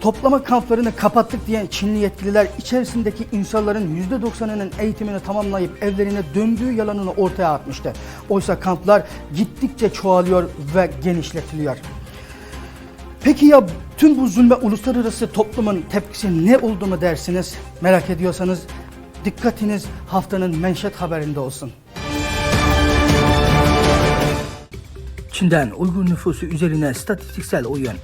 Toplama kamplarını kapattık diyen Çinli yetkililer içerisindeki insanların %90'ının eğitimini tamamlayıp evlerine döndüğü yalanını ortaya atmıştı. Oysa kamplar gittikçe çoğalıyor ve genişletiliyor. Peki ya tüm bu zulme uluslararası toplumun tepkisi ne oldu mu dersiniz? Merak ediyorsanız dikkatiniz haftanın menşet haberinde olsun. Çin'den Uygur nüfusu üzerine statistiksel oyun.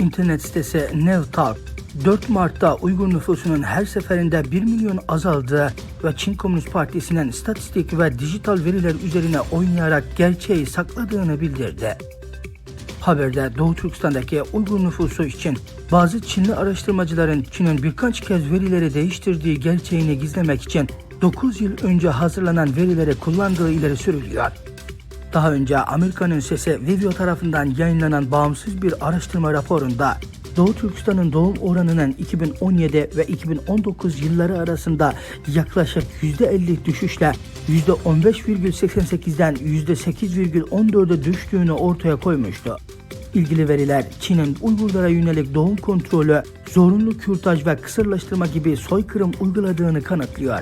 İnternet sitesi Nevtalk 4 Mart'ta Uygur nüfusunun her seferinde 1 milyon azaldığı ve Çin Komünist Partisi'nin istatistik ve dijital veriler üzerine oynayarak gerçeği sakladığını bildirdi. Haberde Doğu Türkistan'daki Uygur nüfusu için bazı Çinli araştırmacıların Çin'in birkaç kez verileri değiştirdiği gerçeğini gizlemek için 9 yıl önce hazırlanan verileri kullandığı ileri sürülüyor. Daha önce Amerika'nın Sesi Vivio tarafından yayınlanan bağımsız bir araştırma raporunda Doğu Türkistan'ın doğum oranının 2017 ve 2019 yılları arasında yaklaşık %50 düşüşle %15,88'den %8,14'e düştüğünü ortaya koymuştu. İlgili veriler Çin'in Uygurlara yönelik doğum kontrolü, zorunlu kürtaj ve kısırlaştırma gibi soykırım uyguladığını kanıtlıyor.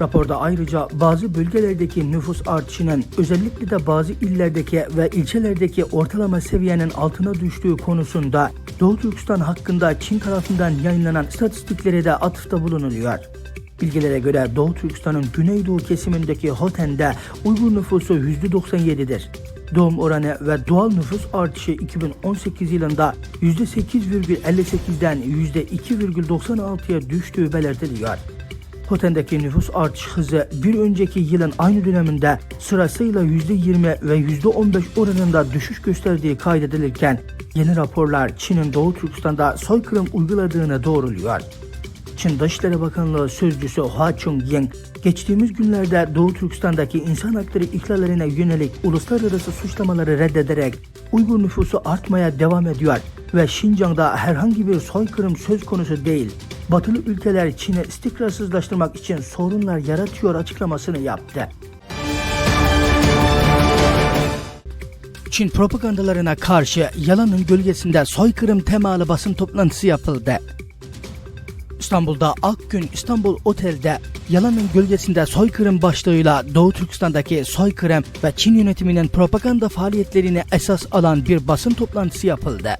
Raporda ayrıca bazı bölgelerdeki nüfus artışının özellikle de bazı illerdeki ve ilçelerdeki ortalama seviyenin altına düştüğü konusunda Doğu Türkistan hakkında Çin tarafından yayınlanan istatistiklere de atıfta bulunuluyor. Bilgilere göre Doğu Türkistan'ın güneydoğu kesimindeki Hoten'de Uygur nüfusu %97'dir. Doğum oranı ve doğal nüfus artışı 2018 yılında %8,58'den %2,96'ya düştüğü belirtiliyor. Hoten'deki nüfus artış hızı bir önceki yılın aynı döneminde sırasıyla %20 ve %15 oranında düşüş gösterdiği kaydedilirken yeni raporlar Çin'in Doğu Türkistan'da soykırım uyguladığını doğruluyor. Çin Dışişleri Bakanlığı Sözcüsü Hua Chung-ying, geçtiğimiz günlerde Doğu Türkistan'daki insan hakları ihlallerine yönelik uluslararası suçlamaları reddederek Uygur nüfusu artmaya devam ediyor ve Şincan'da herhangi bir soykırım söz konusu değil. Batılı ülkeler Çin'i istikrarsızlaştırmak için sorunlar yaratıyor açıklamasını yaptı. Çin propagandalarına karşı yalanın gölgesinde soykırım temalı basın toplantısı yapıldı. İstanbul'da Akgün İstanbul Otel'de yalanın gölgesinde soykırım başlığıyla Doğu Türkistan'daki soykırım ve Çin yönetiminin propaganda faaliyetlerini esas alan bir basın toplantısı yapıldı.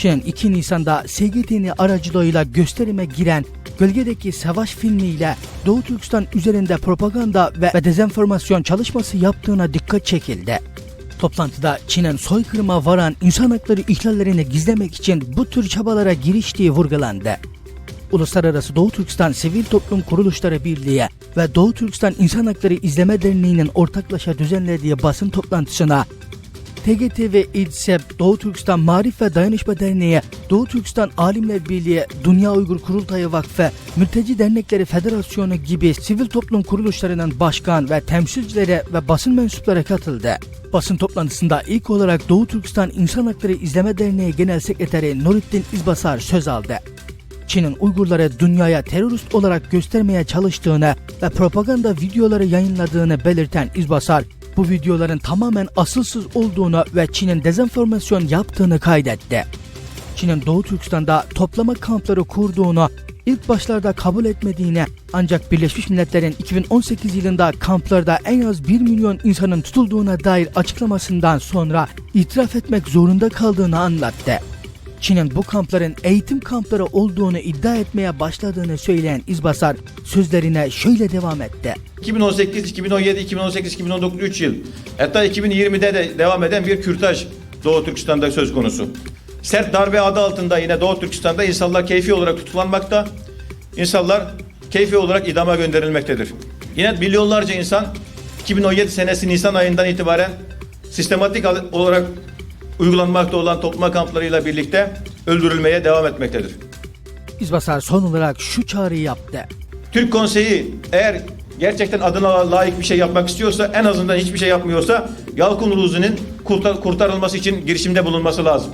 Çin 2 Nisan'da SGT'nin aracılığıyla gösterime giren Gölgedeki Savaş filmiyle Doğu Türkistan üzerinde propaganda ve dezenformasyon çalışması yaptığına dikkat çekildi. Toplantıda Çin'in soykırıma varan insan hakları ihlallerini gizlemek için bu tür çabalara giriştiği vurgulandı. Uluslararası Doğu Türkistan Sivil Toplum Kuruluşları Birliği ve Doğu Türkistan İnsan Hakları İzleme Derneği'nin ortaklaşa düzenlediği basın toplantısına TGT ve İDSEP, Doğu Türkistan Marif ve Dayanışma Derneği, Doğu Türkistan Alimler Birliği, Dünya Uygur Kurultayı Vakfı, Mülteci Dernekleri Federasyonu gibi sivil toplum kuruluşlarının başkan ve temsilcileri ve basın mensupları katıldı. Basın toplantısında ilk olarak Doğu Türkistan İnsan Hakları İzleme Derneği Genel Sekreteri Nurettin İzbasar söz aldı. Çin'in Uygurları dünyaya terörist olarak göstermeye çalıştığını ve propaganda videoları yayınladığını belirten İzbasar, bu videoların tamamen asılsız olduğunu ve Çin'in dezenformasyon yaptığını kaydetti. Çin'in Doğu Türkistan'da toplama kampları kurduğunu ilk başlarda kabul etmediğini ancak Birleşmiş Milletler'in 2018 yılında kamplarda en az 1 milyon insanın tutulduğuna dair açıklamasından sonra itiraf etmek zorunda kaldığını anlattı. Çin'in bu kampların eğitim kampları olduğunu iddia etmeye başladığını söyleyen İzbasar sözlerine şöyle devam etti. 2018, 2017, 2018, 2019 3 yıl. Hatta 2020'de de devam eden bir kürtaj Doğu Türkistan'da söz konusu. Sert darbe adı altında yine Doğu Türkistan'da insanlar keyfi olarak tutuklanmakta. İnsanlar keyfi olarak idama gönderilmektedir. Yine milyonlarca insan 2017 senesi Nisan ayından itibaren sistematik olarak uygulanmakta olan toplama kamplarıyla birlikte öldürülmeye devam etmektedir. İzbasar son olarak şu çağrıyı yaptı. Türk Konseyi eğer gerçekten adına layık bir şey yapmak istiyorsa en azından hiçbir şey yapmıyorsa Yalkın Ruzi'nin kurtar- kurtarılması için girişimde bulunması lazım.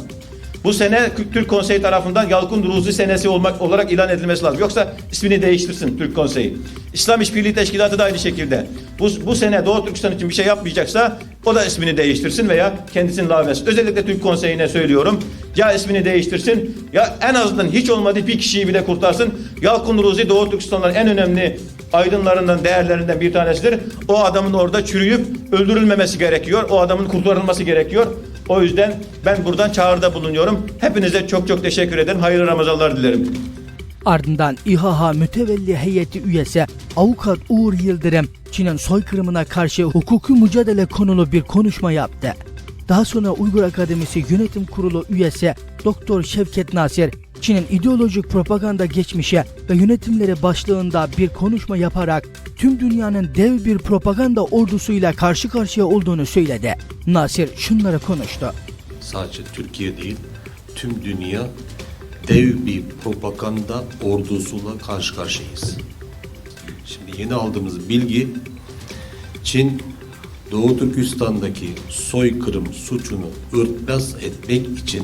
Bu sene Türk Konseyi tarafından Yalkın Ruzi senesi olmak olarak ilan edilmesi lazım. Yoksa ismini değiştirsin Türk Konseyi. İslam İşbirliği Teşkilatı da aynı şekilde. Bu, bu sene Doğu Türkistan için bir şey yapmayacaksa o da ismini değiştirsin veya kendisini lağvetsin. Özellikle Türk Konseyi'ne söylüyorum. Ya ismini değiştirsin ya en azından hiç olmadı bir kişiyi bile kurtarsın. Yalkın Ruzi Doğu Türkistan'ın en önemli aydınlarından, değerlerinden bir tanesidir. O adamın orada çürüyüp öldürülmemesi gerekiyor. O adamın kurtarılması gerekiyor. O yüzden ben buradan çağrıda bulunuyorum. Hepinize çok çok teşekkür ederim. Hayırlı Ramazanlar dilerim. Ardından İHA mütevelli heyeti üyesi avukat Uğur Yıldırım Çin'in soykırımına karşı hukuki mücadele konulu bir konuşma yaptı. Daha sonra Uygur Akademisi Yönetim Kurulu üyesi Doktor Şevket Nasir Çin'in ideolojik propaganda geçmişi ve yönetimleri başlığında bir konuşma yaparak tüm dünyanın dev bir propaganda ordusuyla karşı karşıya olduğunu söyledi. Nasir şunları konuştu. sadece Türkiye değil, tüm dünya dev bir propaganda ordusuyla karşı karşıyayız. Şimdi yeni aldığımız bilgi, Çin Doğu Türkistan'daki soykırım suçunu örtbas etmek için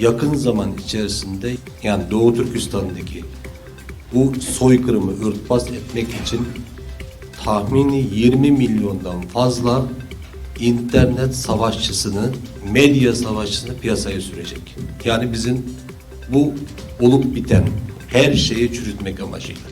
yakın zaman içerisinde yani Doğu Türkistan'daki bu soykırımı örtbas etmek için tahmini 20 milyondan fazla internet savaşçısını, medya savaşçısını piyasaya sürecek. Yani bizim bu olup biten her şeyi çürütmek amacıyla.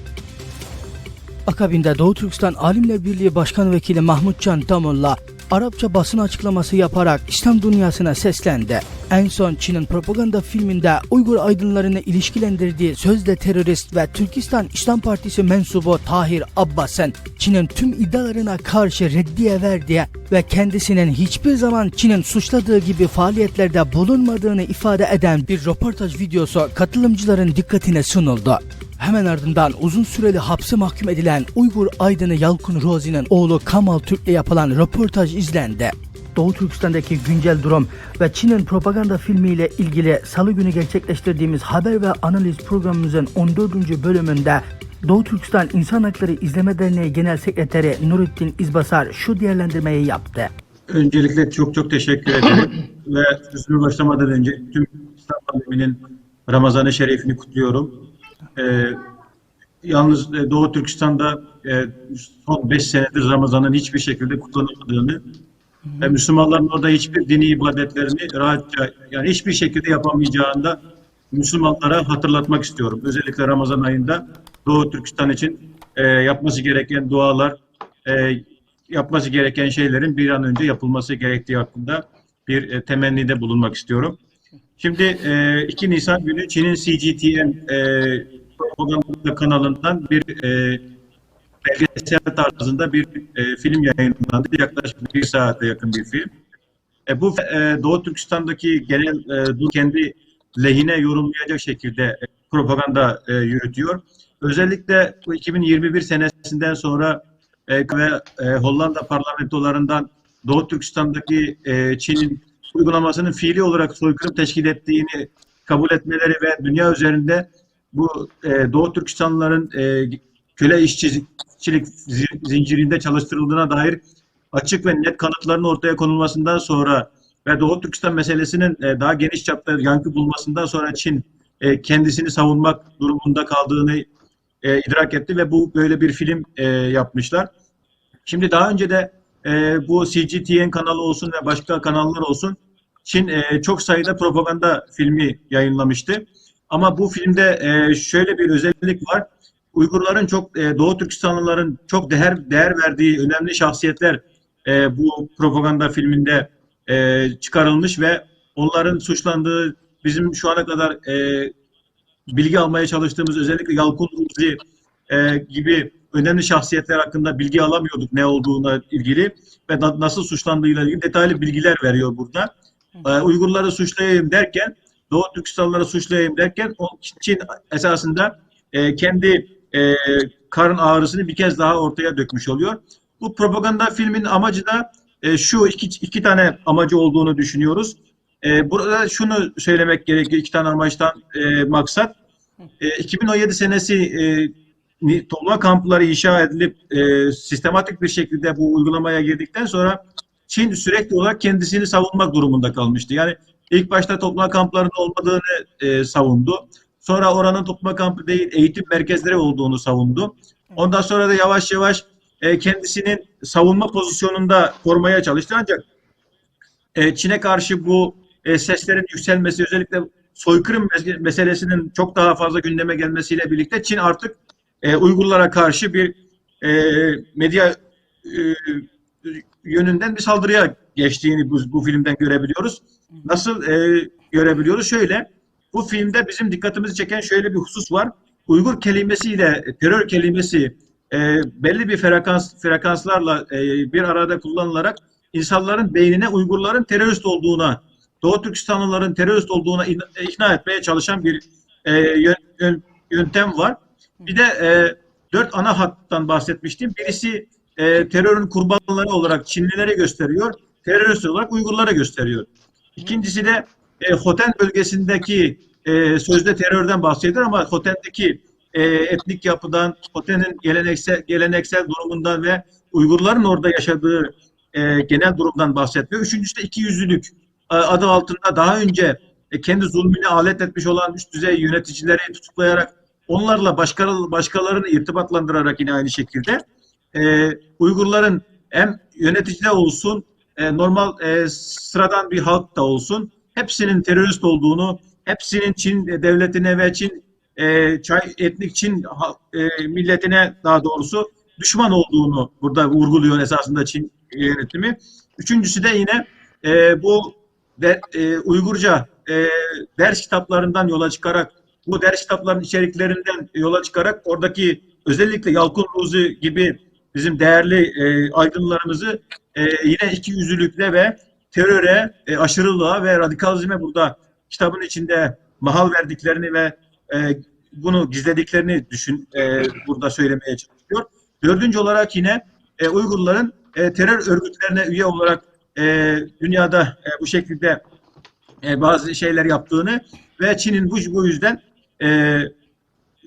Akabinde Doğu Türkistan Alimler Birliği Başkan Vekili Mahmut Can Damullah Arapça basın açıklaması yaparak İslam dünyasına seslendi. En son Çin'in propaganda filminde Uygur aydınlarını ilişkilendirdiği sözde terörist ve Türkistan İslam Partisi mensubu Tahir Abbas'ın Çin'in tüm iddialarına karşı reddiye verdiği ve kendisinin hiçbir zaman Çin'in suçladığı gibi faaliyetlerde bulunmadığını ifade eden bir röportaj videosu katılımcıların dikkatine sunuldu. Hemen ardından uzun süreli hapse mahkum edilen Uygur aydını Yalkın Rozi'nin oğlu Kamal Türk'le yapılan röportaj izlendi. Doğu Türkistan'daki güncel durum ve Çin'in propaganda filmiyle ilgili salı günü gerçekleştirdiğimiz haber ve analiz programımızın 14. bölümünde Doğu Türkistan İnsan Hakları İzleme Derneği Genel Sekreteri Nurettin İzbasar şu değerlendirmeyi yaptı. Öncelikle çok çok teşekkür ederim ve sözüme başlamadan önce tüm İslam aleminin Ramazan-ı Şerifini kutluyorum. Ee, yalnız e, Doğu Türkistan'da e, son 5 senedir Ramazan'ın hiçbir şekilde kutlanılmadığını ve Müslümanların orada hiçbir dini ibadetlerini rahatça yani hiçbir şekilde yapamayacağında Müslümanlara hatırlatmak istiyorum. Özellikle Ramazan ayında Doğu Türkistan için e, yapması gereken dualar, e, yapması gereken şeylerin bir an önce yapılması gerektiği hakkında bir e, temennide bulunmak istiyorum. Şimdi e, 2 Nisan günü Çin'in CGTN e, propaganda kanalından bir e, belgesel tarzında bir e, film yayınlandı. Yaklaşık bir saate yakın bir film. E, bu e, Doğu Türkistan'daki genel e, kendi lehine yorumlayacak şekilde e, propaganda e, yürütüyor. Özellikle bu 2021 senesinden sonra e, ve e, Hollanda parlamentolarından Doğu Türkistan'daki e, Çin'in uygulamasının fiili olarak soykırım teşkil ettiğini kabul etmeleri ve dünya üzerinde bu e, Doğu Türkistanlıların e, köle işçilik zi- zincirinde çalıştırıldığına dair açık ve net kanıtların ortaya konulmasından sonra ve Doğu Türkistan meselesinin e, daha geniş çapta yankı bulmasından sonra Çin e, kendisini savunmak durumunda kaldığını e, idrak etti ve bu böyle bir film e, yapmışlar. Şimdi daha önce de e, bu CGTN kanalı olsun ve başka kanallar olsun Çin e, çok sayıda propaganda filmi yayınlamıştı. Ama bu filmde e, şöyle bir özellik var. Uygurların çok e, Doğu Türkistanlıların çok değer değer verdiği önemli şahsiyetler e, bu propaganda filminde e, çıkarılmış ve onların suçlandığı bizim şu ana kadar e, bilgi almaya çalıştığımız özellikle Yalkın Uzi e, gibi önemli şahsiyetler hakkında bilgi alamıyorduk ne olduğuna ilgili ve na- nasıl suçlandığıyla ilgili detaylı bilgiler veriyor burada. E, Uygurları suçlayayım derken, Doğu Türkistanlıları suçlayayım derken o Çin esasında e, kendi e, karın ağrısını bir kez daha ortaya dökmüş oluyor. Bu propaganda filmin amacı da e, şu iki, iki tane amacı olduğunu düşünüyoruz. E, burada şunu söylemek gerekiyor iki tane amaçtan e, maksat. E, 2017 senesi e, toplama kampları inşa edilip e, sistematik bir şekilde bu uygulamaya girdikten sonra Çin sürekli olarak kendisini savunmak durumunda kalmıştı. Yani ilk başta toplama kamplarının olmadığını e, savundu. Sonra oranın toplama kampı değil eğitim merkezleri olduğunu savundu. Ondan sonra da yavaş yavaş e, kendisinin savunma pozisyonunda korumaya çalıştı. Ancak e, Çin'e karşı bu e, seslerin yükselmesi özellikle soykırım mes- meselesinin çok daha fazla gündeme gelmesiyle birlikte Çin artık e, Uygurlara karşı bir e, medya e, yönünden bir saldırıya geçtiğini bu, bu filmden görebiliyoruz. Nasıl e, görebiliyoruz? Şöyle, bu filmde bizim dikkatimizi çeken şöyle bir husus var. Uygur kelimesiyle terör kelimesi e, belli bir frekans frekanslarla e, bir arada kullanılarak insanların beynine Uygurların terörist olduğuna, Doğu Türkistanlıların terörist olduğuna in- ikna etmeye çalışan bir e, yön- yön- yöntem var. Bir de e, dört ana hattan bahsetmiştim. Birisi e, terörün kurbanları olarak Çinlilere gösteriyor, terörist olarak Uygurlara gösteriyor. İkincisi de e, Hoten bölgesindeki e, sözde terörden bahsediyor ama Hoten'deki e, etnik yapıdan, Hoten'in geleneksel, geleneksel durumundan ve Uygurların orada yaşadığı e, genel durumdan bahsetmiyor. Üçüncüsü de ikiyüzlülük e, adı altında daha önce e, kendi zulmüne alet etmiş olan üst düzey yöneticileri tutuklayarak onlarla başka, başkalarını irtibatlandırarak yine aynı şekilde e, Uygurların hem yöneticiler olsun e, normal e, sıradan bir halk da olsun hepsinin terörist olduğunu, hepsinin Çin devletine ve Çin e, çay, etnik Çin milletine daha doğrusu düşman olduğunu burada vurguluyor esasında Çin yönetimi. Üçüncüsü de yine bu Uygurca ders kitaplarından yola çıkarak bu ders kitaplarının içeriklerinden yola çıkarak oradaki özellikle Yalkın Ruzi gibi bizim değerli e, aydınlarımızı e, yine iki yüzlülükle ve teröre, e, aşırılığa ve radikalizme burada kitabın içinde mahal verdiklerini ve e, bunu gizlediklerini düşün e, burada söylemeye çalışıyor. Dördüncü olarak yine e, Uygurların e, terör örgütlerine üye olarak e, dünyada e, bu şekilde e, bazı şeyler yaptığını ve Çin'in bu, bu yüzden e,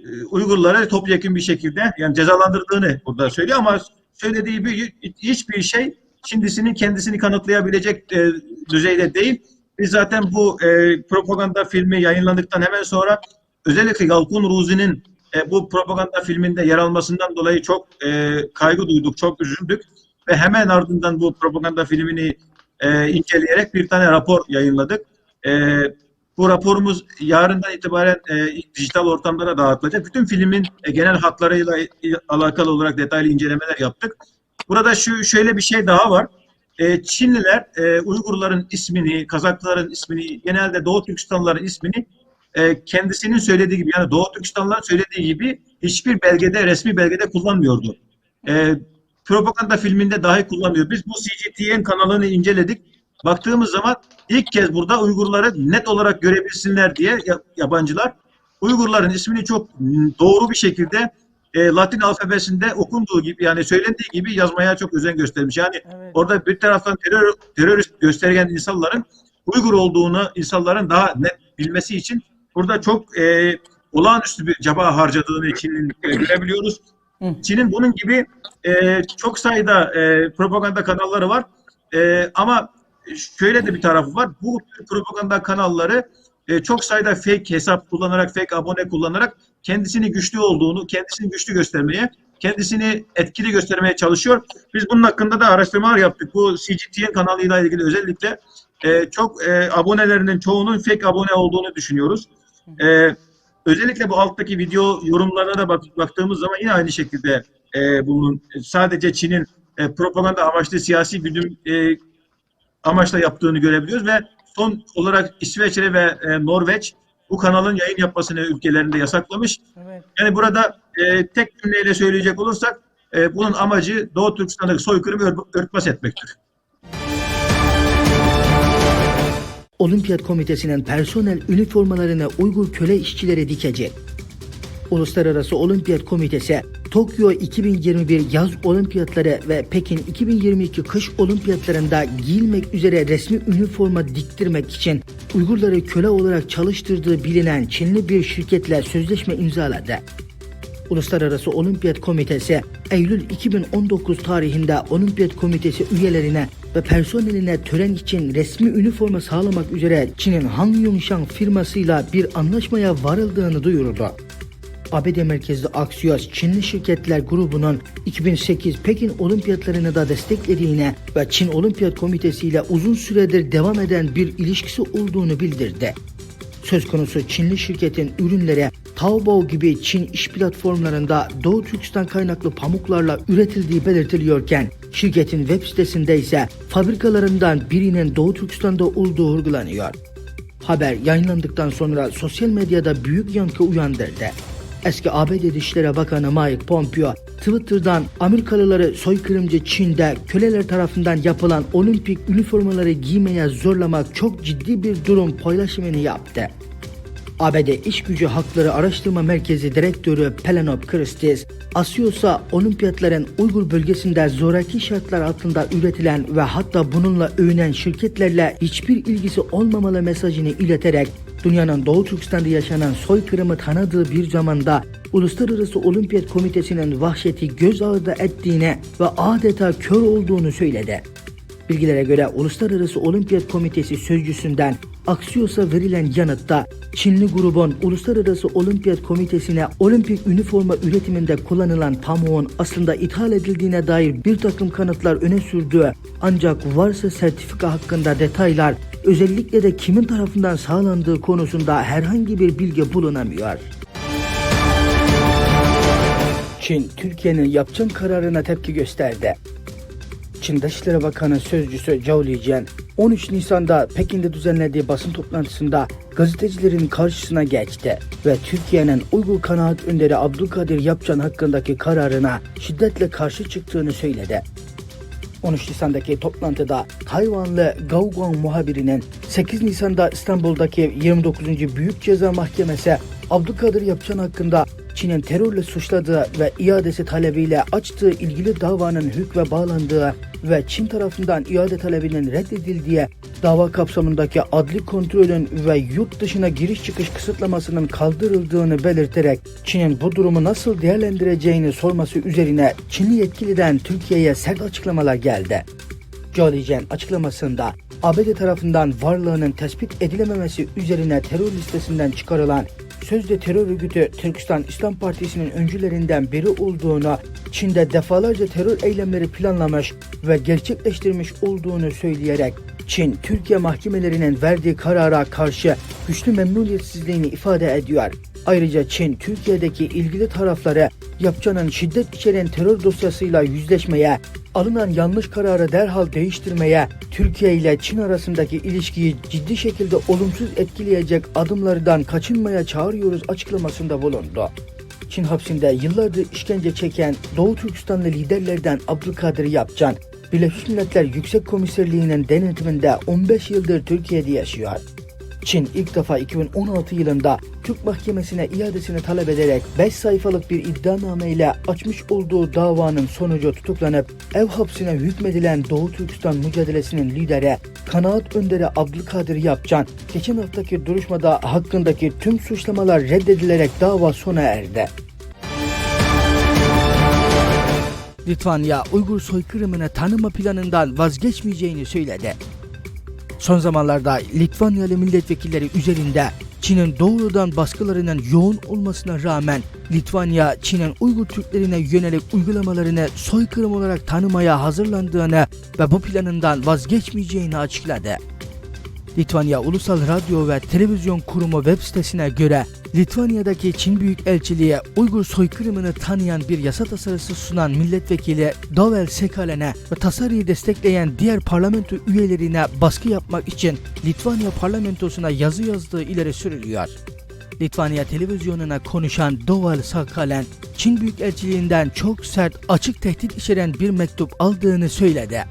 e, Uygurları topyekun bir şekilde yani cezalandırdığını burada söylüyor ama söylediği bir, hiçbir şey şimdisinin kendisini kanıtlayabilecek e, düzeyde değil. Biz zaten bu e, propaganda filmi yayınlandıktan hemen sonra özellikle Yalkun Ruzi'nin e, bu propaganda filminde yer almasından dolayı çok e, kaygı duyduk, çok üzüldük ve hemen ardından bu propaganda filmini e, inceleyerek bir tane rapor yayınladık. E, bu raporumuz yarından itibaren e, dijital ortamlara dağıtılacak. Bütün filmin e, genel hatlarıyla alakalı olarak detaylı incelemeler yaptık. Burada şu şöyle bir şey daha var. E, Çinliler e, Uygurların ismini, Kazakların ismini, genelde Doğu Türkistanlıların ismini e, kendisinin söylediği gibi yani Doğu Türkistanlıların söylediği gibi hiçbir belgede, resmi belgede kullanmıyordu. E, propaganda filminde dahi kullanmıyor. Biz bu CGTN kanalını inceledik. Baktığımız zaman ilk kez burada Uygurları net olarak görebilsinler diye ya- yabancılar Uygurların ismini çok doğru bir şekilde e, Latin alfabesinde okunduğu gibi yani söylendiği gibi yazmaya çok özen göstermiş. Yani orada bir taraftan terör terörist gösteren insanların Uygur olduğunu insanların daha net bilmesi için burada çok e, olağanüstü bir çaba harcadığını Çin'in e, görebiliyoruz. Çin'in bunun gibi e, çok sayıda e, propaganda kanalları var. E, ama şöyle de bir tarafı var. Bu propaganda kanalları e, çok sayıda fake hesap kullanarak, fake abone kullanarak kendisini güçlü olduğunu, kendisini güçlü göstermeye, kendisini etkili göstermeye çalışıyor. Biz bunun hakkında da araştırmalar yaptık. Bu CGTN kanalıyla ilgili özellikle e, çok e, abonelerinin çoğunun fake abone olduğunu düşünüyoruz. E, özellikle bu alttaki video yorumlarına da bak, baktığımız zaman yine aynı şekilde e, bunun sadece Çin'in e, propaganda amaçlı siyasi güdüm e, amaçla yaptığını görebiliyoruz ve son olarak İsveçre ve e, Norveç bu kanalın yayın yapmasını ülkelerinde yasaklamış. Yani burada e, tek cümleyle söyleyecek olursak e, bunun amacı Doğu Türkistan'daki soykırımı ör- örtbas etmektir. Olimpiyat Komitesi'nin personel üniformalarını Uygur köle işçileri dikecek. Uluslararası Olimpiyat Komitesi, Tokyo 2021 yaz olimpiyatları ve Pekin 2022 kış olimpiyatlarında giyilmek üzere resmi üniforma diktirmek için Uygurları köle olarak çalıştırdığı bilinen Çinli bir şirketle sözleşme imzaladı. Uluslararası Olimpiyat Komitesi Eylül 2019 tarihinde Olimpiyat Komitesi üyelerine ve personeline tören için resmi üniforma sağlamak üzere Çin'in Han Yongshang firmasıyla bir anlaşmaya varıldığını duyurdu. ABD merkezli Axios Çinli şirketler grubunun 2008 Pekin olimpiyatlarını da desteklediğine ve Çin Olimpiyat Komitesi ile uzun süredir devam eden bir ilişkisi olduğunu bildirdi. Söz konusu Çinli şirketin ürünleri Taobao gibi Çin iş platformlarında Doğu Türkistan kaynaklı pamuklarla üretildiği belirtiliyorken şirketin web sitesinde ise fabrikalarından birinin Doğu Türkistan'da olduğu vurgulanıyor. Haber yayınlandıktan sonra sosyal medyada büyük yankı uyandırdı. Eski ABD Dışişleri Bakanı Mike Pompeo Twitter'dan Amerikalıları soykırımcı Çin'de köleler tarafından yapılan olimpik üniformaları giymeye zorlamak çok ciddi bir durum paylaşımını yaptı. ABD İş Gücü Hakları Araştırma Merkezi Direktörü Pelenop Christis, Asyos'a olimpiyatların Uygur bölgesinde zoraki şartlar altında üretilen ve hatta bununla övünen şirketlerle hiçbir ilgisi olmamalı mesajını ileterek dünyanın Doğu Türkistan'da yaşanan soykırımı tanıdığı bir zamanda Uluslararası Olimpiyat Komitesi'nin vahşeti göz ardı ettiğine ve adeta kör olduğunu söyledi. Bilgilere göre Uluslararası Olimpiyat Komitesi sözcüsünden Axios'a verilen yanıtta Çinli grubun Uluslararası Olimpiyat Komitesi'ne olimpik üniforma üretiminde kullanılan pamuğun aslında ithal edildiğine dair bir takım kanıtlar öne sürdüğü ancak varsa sertifika hakkında detaylar özellikle de kimin tarafından sağlandığı konusunda herhangi bir bilgi bulunamıyor. Çin, Türkiye'nin yapçın kararına tepki gösterdi. Çin Dışişleri Bakanı Sözcüsü Zhao Lijian 13 Nisan'da Pekin'de düzenlediği basın toplantısında gazetecilerin karşısına geçti ve Türkiye'nin Uygur kanaat önderi Abdülkadir Yapcan hakkındaki kararına şiddetle karşı çıktığını söyledi. 13 Nisan'daki toplantıda Tayvanlı Gao Guang muhabirinin 8 Nisan'da İstanbul'daki 29. Büyük Ceza Mahkemesi Abdülkadir Yapcan hakkında Çin'in terörle suçladığı ve iadesi talebiyle açtığı ilgili davanın hükme bağlandığı ve Çin tarafından iade talebinin reddedildiği dava kapsamındaki adli kontrolün ve yurt dışına giriş çıkış kısıtlamasının kaldırıldığını belirterek Çin'in bu durumu nasıl değerlendireceğini sorması üzerine Çinli yetkiliden Türkiye'ye sert açıklamalar geldi. Jolly açıklamasında ABD tarafından varlığının tespit edilememesi üzerine terör listesinden çıkarılan sözde terör örgütü Türkistan İslam Partisi'nin öncülerinden biri olduğunu, Çin'de defalarca terör eylemleri planlamış ve gerçekleştirmiş olduğunu söyleyerek Çin, Türkiye mahkemelerinin verdiği karara karşı güçlü memnuniyetsizliğini ifade ediyor. Ayrıca Çin, Türkiye'deki ilgili tarafları yapçanın şiddet içeren terör dosyasıyla yüzleşmeye, alınan yanlış kararı derhal değiştirmeye, Türkiye ile Çin arasındaki ilişkiyi ciddi şekilde olumsuz etkileyecek adımlardan kaçınmaya çağırıyoruz açıklamasında bulundu. Çin hapsinde yıllardır işkence çeken Doğu Türkistanlı liderlerden Abdülkadir Yapcan, Birleşmiş Milletler Yüksek Komiserliği'nin denetiminde 15 yıldır Türkiye'de yaşıyor. Çin ilk defa 2016 yılında Türk mahkemesine iadesini talep ederek 5 sayfalık bir iddianame ile açmış olduğu davanın sonucu tutuklanıp ev hapsine hükmedilen Doğu Türkistan mücadelesinin lideri kanaat önderi Abdülkadir Yapcan geçen haftaki duruşmada hakkındaki tüm suçlamalar reddedilerek dava sona erdi. Litvanya Uygur soykırımını tanıma planından vazgeçmeyeceğini söyledi. Son zamanlarda Litvanyalı milletvekilleri üzerinde Çin'in doğrudan baskılarının yoğun olmasına rağmen Litvanya, Çin'in Uygur Türklerine yönelik uygulamalarını soykırım olarak tanımaya hazırlandığını ve bu planından vazgeçmeyeceğini açıkladı. Litvanya Ulusal Radyo ve Televizyon Kurumu web sitesine göre Litvanya'daki Çin Büyükelçiliği Uygur soykırımını tanıyan bir yasa tasarısı sunan milletvekili Dovel Sekalen'e ve tasarıyı destekleyen diğer parlamento üyelerine baskı yapmak için Litvanya parlamentosuna yazı yazdığı ileri sürülüyor. Litvanya televizyonuna konuşan Doval Sakalen, Çin Büyükelçiliğinden çok sert, açık tehdit içeren bir mektup aldığını söyledi.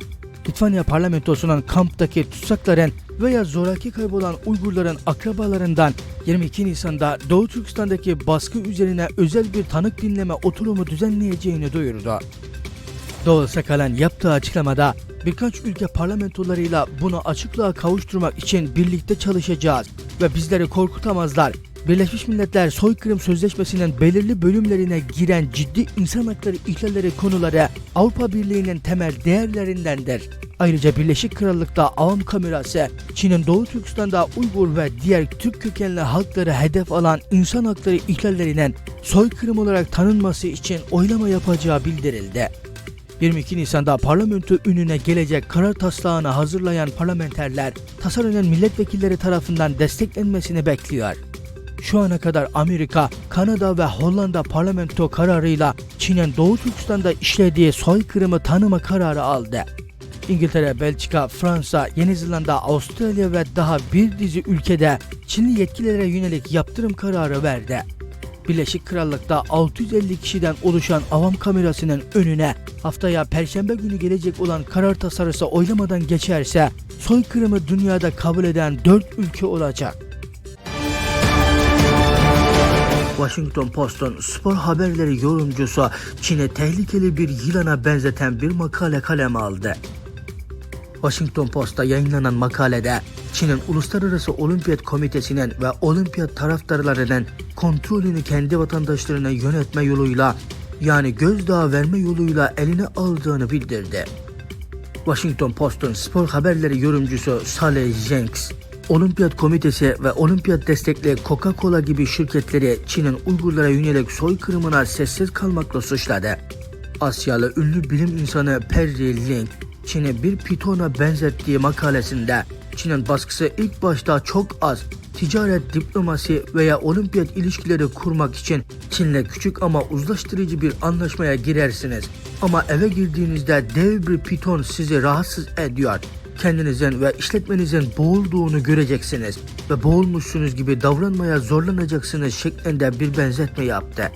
Litvanya parlamentosunun kamptaki tutsakların veya zoraki kaybolan Uygurların akrabalarından 22 Nisan'da Doğu Türkistan'daki baskı üzerine özel bir tanık dinleme oturumu düzenleyeceğini duyurdu. Doğu Sakalan yaptığı açıklamada birkaç ülke parlamentolarıyla bunu açıklığa kavuşturmak için birlikte çalışacağız ve bizleri korkutamazlar. Birleşmiş Milletler Soykırım Sözleşmesi'nin belirli bölümlerine giren ciddi insan hakları ihlalleri konuları Avrupa Birliği'nin temel değerlerindendir. Ayrıca Birleşik Krallık'ta avam kamerası, Çin'in Doğu Türkistan'da Uygur ve diğer Türk kökenli halkları hedef alan insan hakları ihlallerinin soykırım olarak tanınması için oylama yapacağı bildirildi. 22 Nisan'da parlamento önüne gelecek karar taslağını hazırlayan parlamenterler tasarının milletvekilleri tarafından desteklenmesini bekliyor. Şu ana kadar Amerika, Kanada ve Hollanda parlamento kararıyla Çin'in Doğu Türkistan'da işlediği soykırımı tanıma kararı aldı. İngiltere, Belçika, Fransa, Yeni Zelanda, Avustralya ve daha bir dizi ülkede Çinli yetkililere yönelik yaptırım kararı verdi. Birleşik Krallık'ta 650 kişiden oluşan avam kamerasının önüne haftaya Perşembe günü gelecek olan karar tasarısı oylamadan geçerse soykırımı dünyada kabul eden 4 ülke olacak. Washington Post'un spor haberleri yorumcusu Çin'e tehlikeli bir yılana benzeten bir makale kaleme aldı. Washington Post'ta yayınlanan makalede Çin'in Uluslararası Olimpiyat Komitesi'nin ve olimpiyat taraftarlarının kontrolünü kendi vatandaşlarına yönetme yoluyla yani gözdağı verme yoluyla eline aldığını bildirdi. Washington Post'un spor haberleri yorumcusu Saleh Jenks, Olimpiyat Komitesi ve olimpiyat destekli Coca-Cola gibi şirketleri Çin'in Uygurlara yönelik soykırımına sessiz kalmakla suçladı. Asyalı ünlü bilim insanı Perry Link, Çin'i bir pitona benzettiği makalesinde Çin'in baskısı ilk başta çok az ticaret, diplomasi veya olimpiyat ilişkileri kurmak için Çin'le küçük ama uzlaştırıcı bir anlaşmaya girersiniz. Ama eve girdiğinizde dev bir piton sizi rahatsız ediyor. Kendinizin ve işletmenizin boğulduğunu göreceksiniz ve boğulmuşsunuz gibi davranmaya zorlanacaksınız şeklinde bir benzetme yaptı.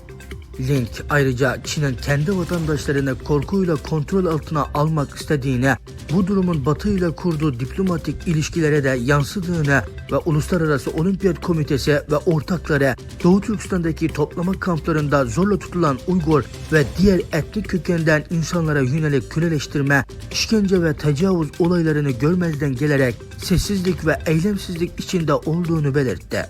Link ayrıca Çin'in kendi vatandaşlarını korkuyla kontrol altına almak istediğine, bu durumun Batı ile kurduğu diplomatik ilişkilere de yansıdığını ve Uluslararası Olimpiyat Komitesi ve ortakları Doğu Türkistan'daki toplama kamplarında zorla tutulan Uygur ve diğer etnik kökenden insanlara yönelik köleleştirme, işkence ve tecavüz olaylarını görmezden gelerek sessizlik ve eylemsizlik içinde olduğunu belirtti.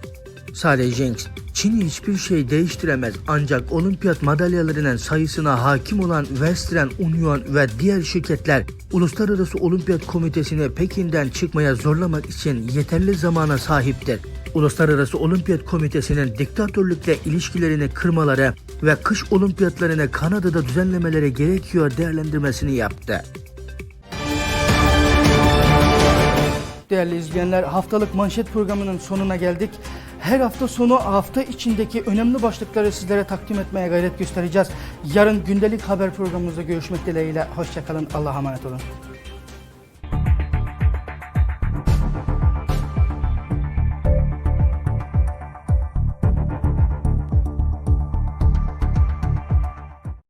Saleh Jenks, Çin hiçbir şey değiştiremez ancak olimpiyat madalyalarının sayısına hakim olan Western Union ve diğer şirketler Uluslararası Olimpiyat Komitesi'ni Pekin'den çıkmaya zorlamak için yeterli zamana sahiptir. Uluslararası Olimpiyat Komitesi'nin diktatörlükle ilişkilerini kırmaları ve kış olimpiyatlarını Kanada'da düzenlemeleri gerekiyor değerlendirmesini yaptı. Değerli izleyenler haftalık manşet programının sonuna geldik. Her hafta sonu hafta içindeki önemli başlıkları sizlere takdim etmeye gayret göstereceğiz. Yarın gündelik haber programımızda görüşmek dileğiyle. Hoşçakalın. Allah'a emanet olun.